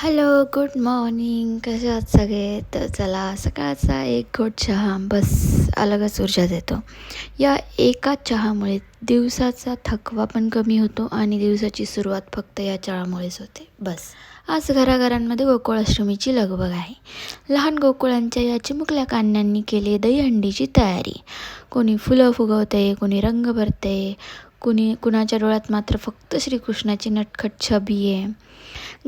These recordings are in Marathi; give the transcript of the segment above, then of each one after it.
हॅलो गुड मॉर्निंग कसे आहात सगळे? तर चला सकाळचा एक घोट चहा बस अलगच ऊर्जा देतो. या एका चहामुळे दिवसाचा थकवा पण कमी होतो आणि दिवसाची सुरुवात फक्त या चहामुळेच होते. बस. आज घराघरांमध्ये गोकुळाष्टमीची लगबग आहे. लहान गोकुळांच्या या चिमुकल्या कान्यांनी केली दहीहंडीची तयारी. कोणी फुलं फुगवते कोणी रंग भरते कुणी कुणाच्या डोळ्यात मात्र फक्त श्रीकृष्णाची नटखट छबी आहे.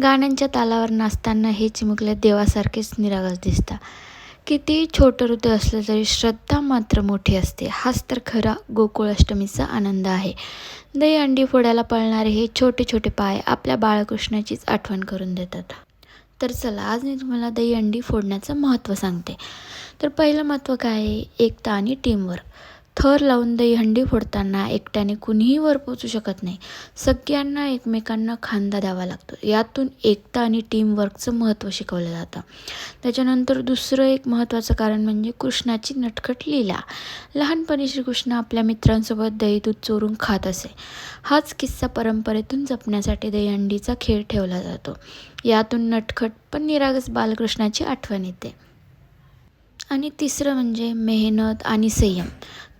गाण्यांच्या तालावर नाचताना हे चिमुकले देवासारखेच निरागस दिसतात किती छोटं हृदय असलं तरी श्रद्धा मात्र मोठी असते. हाच तर खरा गोकुळाष्टमीचा आनंद आहे. दही अंडी फोडायला पळणारे हे छोटे छोटे पाय आपल्या बाळकृष्णाचीच आठवण करून देतात. तर चला आज मी तुम्हाला दही अंडी फोडण्याचं महत्त्व सांगते. तर पहिलं महत्त्व काय आहे? एकता आणि टीमवर्क थर लावून दही हंडी फोडताना एकट्याने कुणीही वर पोचू शकत नाही. सगळ्यांना एकमेकांना खांदा द्यावा लागतो. यातून एकता आणि टीमवर्कचं महत्त्व शिकवलं जातं. त्याच्यानंतर दुसरं एक महत्त्वाचं कारण म्हणजे कृष्णाची नटखट लीला. लहानपणी श्रीकृष्ण आपल्या मित्रांसोबत दही दूध चोरून खात असे. हाच किस्सा परंपरेतून जपण्यासाठी दहीहंडीचा खेळ ठेवला जातो. यातून नटखट पण निरागस बालकृष्णाची आठवण येते. आणि तिसरं म्हणजे मेहनत आणि संयम.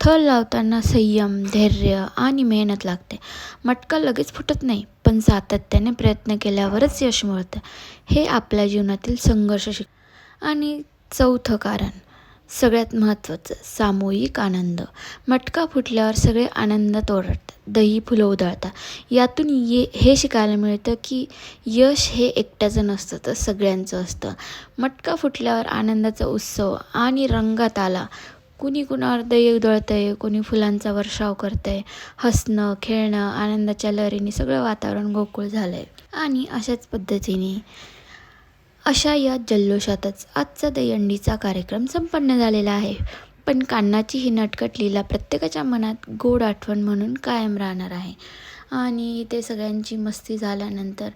थर लावताना संयम धैर्य आणि मेहनत लागते. मटका लगेच फुटत नाही पण सातत्याने प्रयत्न केल्यावरच यश मिळतं. हे आपल्या जीवनातील संघर्ष शिक आणि चौथं कारण. सगळ्यात महत्त्वाचं सामूहिक आनंद. मटका फुटल्यावर सगळे आनंदात ओरडतात दही फुलं उधळतात. यातून ये हे शिकायला मिळतं की यश हे एकट्याचं नसतं तर सगळ्यांचं असतं. मटका फुटल्यावर आनंदाचा उत्सव आणि रंगात आला कुणी कुणावर दही उधळतं आहे फुलांचा वर्षाव करतं आहे हसणं खेळणं आनंदाच्या लहरीने सगळं वातावरण गोकुळ झालं आहे आणि अशाच पद्धतीने अशा या जल्लोषातच आजचा दयंडीचा कार्यक्रम संपन्न झालेला आहे. पण कान्नाची ही नटकट लीला प्रत्येकाच्या मनात गोड आठवण म्हणून कायम राहणार आहे. आणि ते सगळ्यांची मस्ती झाल्यानंतर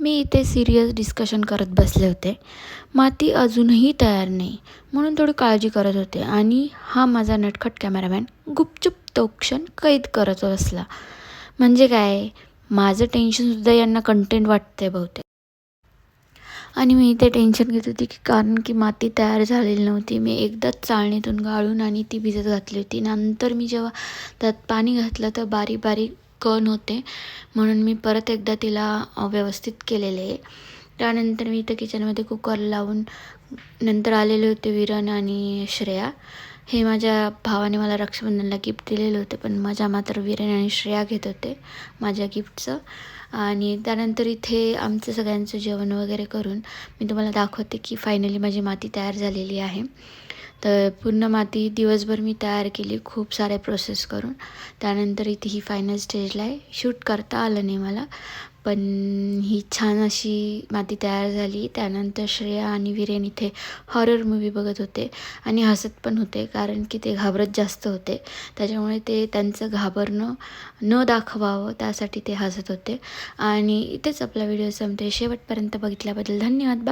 मी इथे सिरियस डिस्कशन करत बसले होते. माती अजूनही तयार नाही म्हणून थोडी काळजी करत होते आणि हा माझा नटखट कॅमेरामॅन गुपचूप तो क्षण कैद करत असला म्हणजे काय? माझं टेन्शनसुद्धा यांना कंटेंट वाटतं आहे बहुतेक. आणि मी इथे टेन्शन घेत होती की कारण की माती तयार झालेली नव्हती. मी एकदाच चाळणीतून गाळून आणि ती भिजत घातली होती. नंतर मी जेव्हा त्यात पाणी घातलं तर बारीक बारीक कण होते. म्हणून मी परत एकदा तिला व्यवस्थित केलेले. आहे त्यानंतर मी इथं किचनमध्ये कुकर लावून नंतर आलेले होते विरण आणि श्रेया. हे माझ्या भावाने मला रक्षाबंधनला गिफ्ट दिलेलं होते पण माझ्या मात्र विरण आणि श्रेया घेत होते माझ्या गिफ्टचं आणि त्यानंतर इथे आमचं सगळ्यांचं जेवण वगैरे करून मी तुम्हाला दाखवते की फायनली माझी माती तयार झालेली आहे. तर पूर्ण माती दिवसभर मी तयार केली खूप सारे प्रोसेस करून. त्यानंतर इथे ही फायनल स्टेजला आहे. शूट करता आलं नाही मला पण ही छान अशी माती तयार झाली. त्यानंतर श्रेया आणि वीरेन इथे हॉरर मूवी बघत होते आणि हसत पण होते कारण की ते घाबरत जास्त होते. त्याच्यामुळे ते त्यांचं घाबरणं न दाखवावं त्यासाठी ते हसत होते. आणि इथेच आपला व्हिडिओ संपते शेवटपर्यंत बघितल्याबद्दल धन्यवाद.